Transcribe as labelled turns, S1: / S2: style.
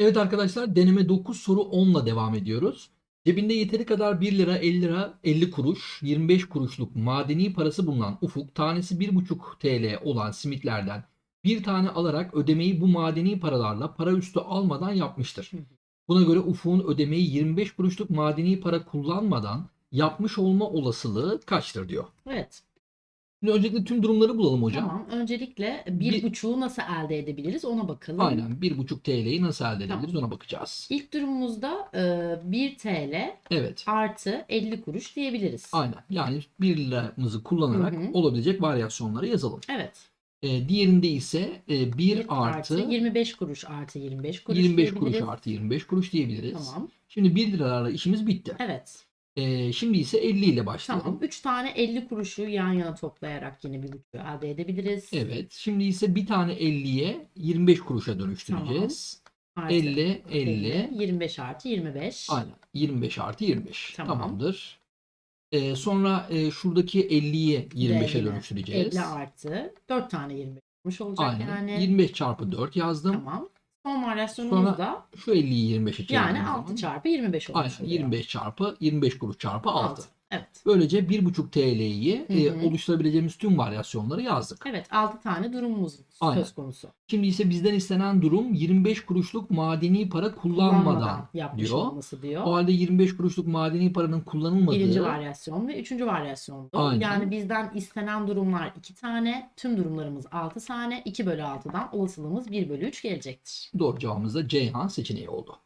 S1: Evet arkadaşlar deneme 9 soru 10 ile devam ediyoruz. Cebinde yeteri kadar 1 lira 50 lira 50 kuruş 25 kuruşluk madeni parası bulunan Ufuk tanesi 1,5 TL olan simitlerden bir tane alarak ödemeyi bu madeni paralarla para üstü almadan yapmıştır. Buna göre Ufuk'un ödemeyi 25 kuruşluk madeni para kullanmadan yapmış olma olasılığı kaçtır diyor.
S2: Evet.
S1: Şimdi öncelikle tüm durumları bulalım hocam.
S2: Tamam. Öncelikle
S1: Bir-
S2: bir buçuğu nasıl elde edebiliriz ona bakalım.
S1: Aynen 1,5 TL'yi nasıl elde
S2: Tamam.
S1: edebiliriz ona bakacağız.
S2: İlk durumumuzda e, 1 TL
S1: Evet.
S2: artı 50 kuruş diyebiliriz.
S1: Aynen. Yani 1 liramızı kullanarak
S2: Hı hı.
S1: olabilecek varyasyonları yazalım.
S2: Evet.
S1: Ee, diğerinde ise e, 1
S2: 1
S1: artı
S2: 25 kuruş artı 25 kuruş
S1: 25 kuruş
S2: diyebiliriz.
S1: artı 25 kuruş diyebiliriz.
S2: Tamam.
S1: Şimdi 1 liralarla işimiz bitti.
S2: Evet.
S1: Ee, şimdi ise 50 ile başlayalım.
S2: Tamam. 3 tane 50 kuruşu yan yana toplayarak yine bir buçuğu elde edebiliriz.
S1: Evet. Şimdi ise bir tane 50'ye 25 kuruşa dönüştüreceğiz.
S2: Artı
S1: 50 50
S2: 25 artı 25.
S1: aynen 25 artı 25.
S2: Tamam.
S1: Tamamdır. Ee, sonra e, şuradaki 50'yi 25'e
S2: Değerine
S1: dönüştüreceğiz.
S2: 50 artı 4 tane 25 kuruş olacak
S1: Aynen.
S2: yani.
S1: 25 çarpı 4 yazdım.
S2: Tamam. Son varyasyonumuz da
S1: Şu 50'yi 25'e çevirdiğim
S2: yani
S1: zaman.
S2: 6 çarpı 25 olmuş
S1: Aynen
S2: oluyor.
S1: 25 çarpı 25 kuruş çarpı 6.
S2: Altı. Evet.
S1: Böylece 1,5 TL'yi e, oluşturabileceğimiz tüm varyasyonları yazdık.
S2: Evet 6 tane durumumuz
S1: Aynen.
S2: söz konusu.
S1: Şimdi ise bizden istenen durum 25 kuruşluk madeni para kullanmadan
S2: yapmış
S1: diyor.
S2: olması diyor.
S1: O halde 25 kuruşluk madeni paranın kullanılmadığı
S2: Birinci varyasyon ve üçüncü varyasyondu.
S1: Aynen.
S2: Yani bizden istenen durumlar 2 tane, tüm durumlarımız 6 tane. 2 bölü 6'dan olasılığımız 1 bölü 3 gelecektir.
S1: doğru cevabımız da Ceyhan seçeneği oldu.